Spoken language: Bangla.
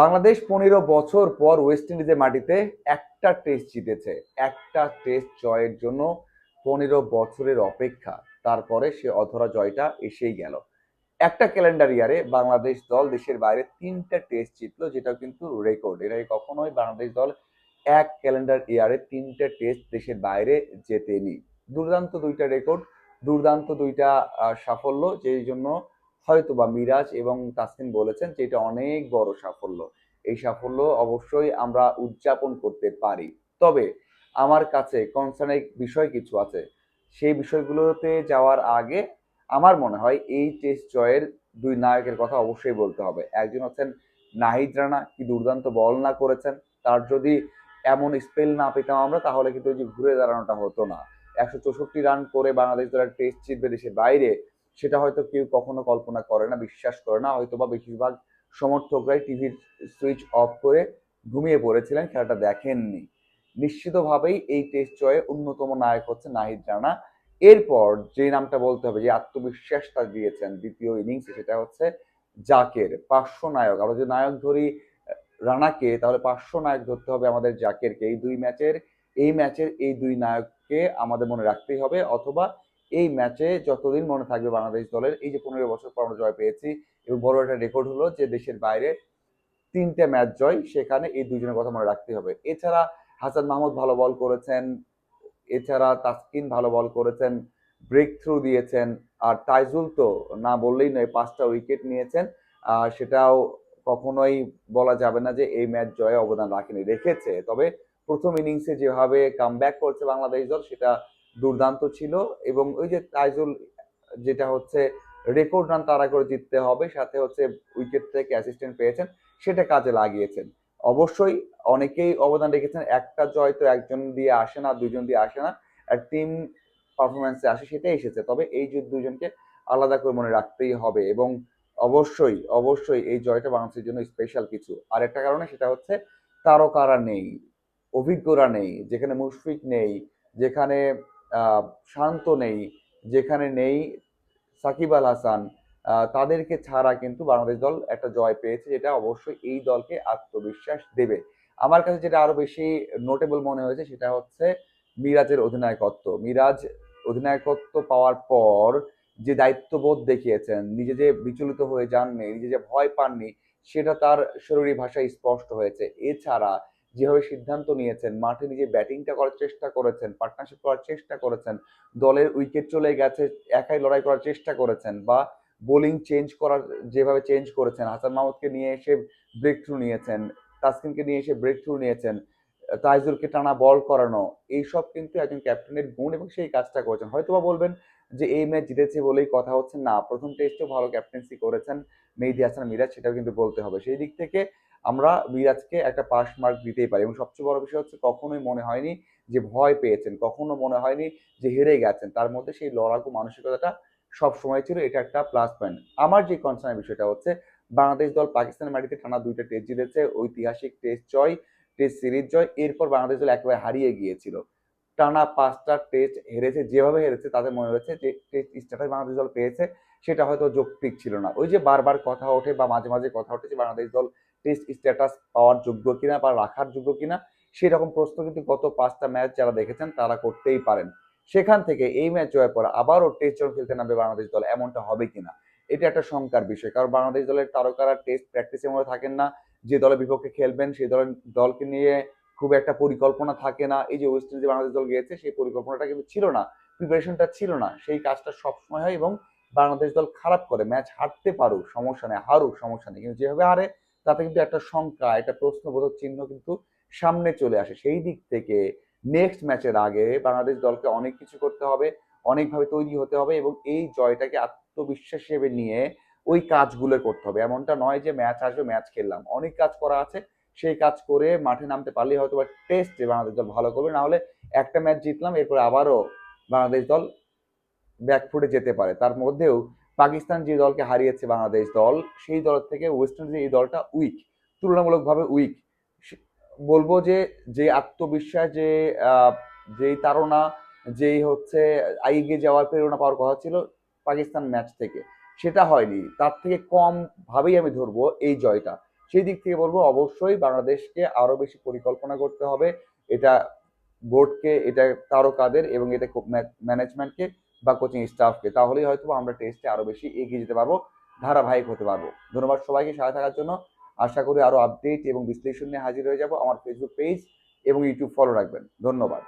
বাংলাদেশ পনেরো বছর পর ওয়েস্ট ইন্ডিজের মাটিতে একটা টেস্ট জিতেছে। একটা টেস্ট জয়ের জন্য পনেরো বছরের অপেক্ষা। তারপরে সে অধরা জয়টা এসেই গেল। একটা ক্যালেন্ডার ইয়ারে বাংলাদেশ দল দেশের বাইরে তিনটা টেস্ট জিতলো যেটা কিন্তু রেকর্ড এর আগে কখনোই বাংলাদেশ দল এক ক্যালেন্ডার ইয়ারে তিনটা টেস্ট দেশের বাইরে জেতেনি। দুর্দান্ত দুইটা রেকর্ড দুর্দান্ত দুইটা সাফল্য, যেই জন্য হয়তো বা মিরাজ এবং তাসকিন বলেছেন যে এটা অনেক বড় সাফল্য। এই সাফল্য অবশ্যই আমরা উদযাপন করতে পারি। তবে আমার কাছে কনসার্নের বিষয় কিছু আছে। সেই বিষয়গুলোতে যাওয়ার আগে আমার মনে হয় এই টেস্ট জয়ের দুই নায়কের কথা অবশ্যই বলতে হবে। একজন হচ্ছেন নাহিদ রানা, কি দুর্দান্ত বল না করেছেন। তার যদি এমন স্পেল না পেতাম আমরা, তাহলে কিন্তু ওই যে ঘুরে দাঁড়ানোটা হতো না। একশো চৌষট্টি রান করে বাংলাদেশ দলের টেস্ট জিতবে দেশের বাইরে। সেটা হয়তো কেউ কখনো কল্পনা করে না, বিশ্বাস করে না। হয়তো বা বেশিরভাগ সমর্থকরাই টিভির সুইচ অফ করে ঘুমিয়ে পড়েছিলেন, খেলাটা দেখেননি। নিশ্চিতভাবেই এই টেস্ট জয়ে অন্যতম নায়ক হচ্ছে নাহিদ রানা। এরপর যে নামটা বলতে হবে, যে আত্মবিশ্বাসটা দিয়েছেন দ্বিতীয় ইনিংসে, সেটা হচ্ছে জাকের, পাঁচশো নায়ক। আমরা যদি নায়ক ধরি রানাকে, তাহলে পাঁচশো নায়ক ধরতে হবে আমাদের জাকেরকে। এই দুই ম্যাচের, এই ম্যাচের এই দুই নায়ককে আমাদের মনে রাখতেই হবে, অথবা এই ম্যাচে যতদিন মনে থাকবে বাংলাদেশ দলের, এই যে পনেরো বছর পর আমরা জয় পেয়েছি, এবং বড় একটা রেকর্ড হলো যে দেশের বাইরে তিনটে ম্যাচ জয়, সেখানে এই দুজনের কথা মনে রাখতে হবে। এছাড়া হাসান মাহমুদ ভালো বল করেছেন, এছাড়া তাসকিন ভালো বল করেছেন ব্রেক থ্রু দিয়েছেন, আর তাইজুল তো না বললেই নয়, পাঁচটা উইকেট নিয়েছেন, আর সেটাও কখনোই বলা যাবে না যে এই ম্যাচ জয়ে অবদান রাখেনি, রেখেছে। তবে প্রথম ইনিংসে যেভাবে কামব্যাক করছে বাংলাদেশ দল, সেটা দুর্দান্ত ছিল এবং ওই যে তাইজুল, যেটা হচ্ছে রেকর্ড রান তারা করে জিততে হবে, সাথে হচ্ছে উইকেট থেকে অ্যাসিস্ট্যান্ট পেয়েছেন, সেটা কাজে লাগিয়েছেন। অবশ্যই অনেকেই অবদান রেখেছেন, একটা জয় তো একজন দিয়ে আসে না দুজন দিয়ে আসে না, আর টিম পারফরমেন্সে আসে সেটাই এসেছে, তবে এই যে দুজনকে আলাদা করে মনে রাখতেই হবে এবং অবশ্যই অবশ্যই এই জয়টা বাংলাদেশের জন্য স্পেশাল কিছু। আর একটা কারণে সেটা হচ্ছে তারকারা নেই, অভিজ্ঞরা নেই, যেখানে মুশফিক নেই, যেখানে শান্ত নেই, যেখানে নেই সাকিব আল হাসান তাদেরকে ছাড়া কিন্তু বাংলাদেশ দল একটা জয় পেয়েছে, যেটা অবশ্যই এই দলকে আত্মবিশ্বাস দেবে। আমার কাছে যেটা আরও বেশি নোটেবল মনে হয়েছে, সেটা হচ্ছে মিরাজের অধিনায়কত্ব। মিরাজ অধিনায়কত্ব পাওয়ার পর যে দায়িত্ববোধ দেখিয়েছেন, নিজে যে বিচলিত হয়ে যাননি, নিজে যে ভয় পাননি, সেটা তার শরীরী ভাষায় স্পষ্ট হয়েছে। এছাড়া যেভাবে সিদ্ধান্ত নিয়েছেন, মাঠে নিজে ব্যাটিংটা করার চেষ্টা করেছেন পার্টনারশিপ করার চেষ্টা করেছেন, দলের উইকেট চলে গেছে, একাই লড়াই করার চেষ্টা করেছেন বা বোলিং চেঞ্জ করার যেভাবে চেঞ্জ করেছেন, হাসান মাহমুদকে নিয়ে এসে ব্রেক থ্রু নিয়েছেন, তাসকিনকে নিয়ে এসে ব্রেক থ্রু নিয়েছেন, তাইজুলকে টানা বল করানো, এইসব কিন্তু একজন ক্যাপ্টেনের গুণ এবং সেই কাজটা করেছেন। হয়তোবা বলবেন যে এই ম্যাচ জিতেছে বলেই কথা হচ্ছে না। প্রথম টেস্টেও ভালো ক্যাপ্টেন্সি করেছেন মেহেদি হাসান মিরাজ, সেটাও কিন্তু বলতে হবে। সেই দিক থেকে আমরা মিরাজকে একটা পাস মার্ক দিতেই পারি এবং সবচেয়ে বড় বিষয় হচ্ছে কখনোই মনে হয়নি যে ভয় পেয়েছেন, কখনো মনে হয়নি যে হেরে গেছেন। তার মধ্যে সেই লড়াকু মানসিকতাটা সব সময় ছিল, এটা একটা প্লাস পয়েন্ট আমার যে কনসার্নের বিষয়টা হচ্ছে বাংলাদেশ দল পাকিস্তানের মাটিতে টানা দুইটা টেস্ট জিতেছে, ঐতিহাসিক টেস্ট জয় টেস্ট সিরিজ জয়, এরপর বাংলাদেশ দল একেবারে হারিয়ে গিয়েছিল। টানা পাঁচটা টেস্ট হেরেছে, যেভাবে হেরেছে তাদের মনে হয়েছে যে টেস্ট স্ট্যাটাস বাংলাদেশ দল পেয়েছে, সেটা হয়তো যৌক্তিক ছিল না। ওই যে বারবার কথা ওঠে বা মাঝে মাঝে কথা ওঠে যে বাংলাদেশ দল টেস্ট স্ট্যাটাস পাওয়ার যোগ্য কিনা বা রাখার যোগ্য কিনা সেই রকম প্রশ্ন কিন্তু গত পাঁচটা ম্যাচ যারা দেখেছেন তারা করতেই পারেন। সেখান থেকে এই ম্যাচ জয়ের পর আবারও টেস্ট জন খেলতে নামবে বাংলাদেশ দল, এমনটা হবে কিনা? এটা একটা শঙ্কার বিষয়, কারণ বাংলাদেশ দলের তারকারা টেস্ট প্র্যাকটিসের মধ্যে থাকেন না, যে দলের বিপক্ষে খেলবেন সেই দলের দলকে নিয়ে খুব একটা পরিকল্পনা থাকে না। এই যে ওয়েস্ট ইন্ডিজে বাংলাদেশ দল গিয়েছে, সেই পরিকল্পনাটা কিন্তু ছিল না। প্রিপারেশনটা ছিল না। সেই কাজটা সবসময় হয় এবং বাংলাদেশ দল খারাপ করে। ম্যাচ হারতে পারুক, সমস্যা নেই, হারুক, সমস্যা নেই। কিন্তু যেভাবে হারে, তাতে কিন্তু একটা শঙ্কা, একটা প্রশ্নবোধক চিহ্ন কিন্তু সামনে চলে আসে। সেই দিক থেকে নেক্সট ম্যাচের আগে বাংলাদেশ দলকে অনেক কিছু করতে হবে, অনেকভাবে তৈরি হতে হবে এবং এই জয়টাকে আত্মবিশ্বাস হিসেবে নিয়ে ওই কাজগুলো করতে হবে। এমনটা নয় যে ম্যাচ আসবে ম্যাচ খেললাম। অনেক কাজ করা আছে সেই কাজ করে মাঠে নামতে পারলেই হয়তো বা টেস্টে বাংলাদেশ দল ভালো করবে। না হলে একটা ম্যাচ জিতলাম, এরপরে আবারও বাংলাদেশ দল ব্যাকফুটে যেতে পারে। তার মধ্যেও পাকিস্তান যে দলকে হারিয়েছে বাংলাদেশ দল, সেই দল থেকে ওয়েস্ট ইন্ডিজের এই দলটা উইক তুলনামূলকভাবে উইক বলব যে যে আত্মবিশ্বাস, যে যেই তারা যেই হচ্ছে আইগে যাওয়ার প্রেরণা পাওয়ার কথা ছিল পাকিস্তান ম্যাচ থেকে। সেটা হয়নি। তার থেকে কম ভাবেই আমি ধরবো এই জয়টা। সেই দিক থেকে বলব, অবশ্যই বাংলাদেশকে আরও বেশি পরিকল্পনা করতে হবে। এটা বোর্ডকে, এটা তারকাদের এবং এটা ম্যানেজমেন্টকে বা কোচিং স্টাফকে তাহলেই হয়তো আমরা টেস্টে আরও বেশি এগিয়ে যেতে পারব, ধারাবাহিক হতে পারব। ধন্যবাদ সবাইকে সাথে থাকার জন্য। আশা করি আরও আপডেট এবং বিশ্লেষণ নিয়ে হাজির হয়ে যাব। আমার ফেসবুক পেজ এবং ইউটিউব ফলো রাখবেন। ধন্যবাদ।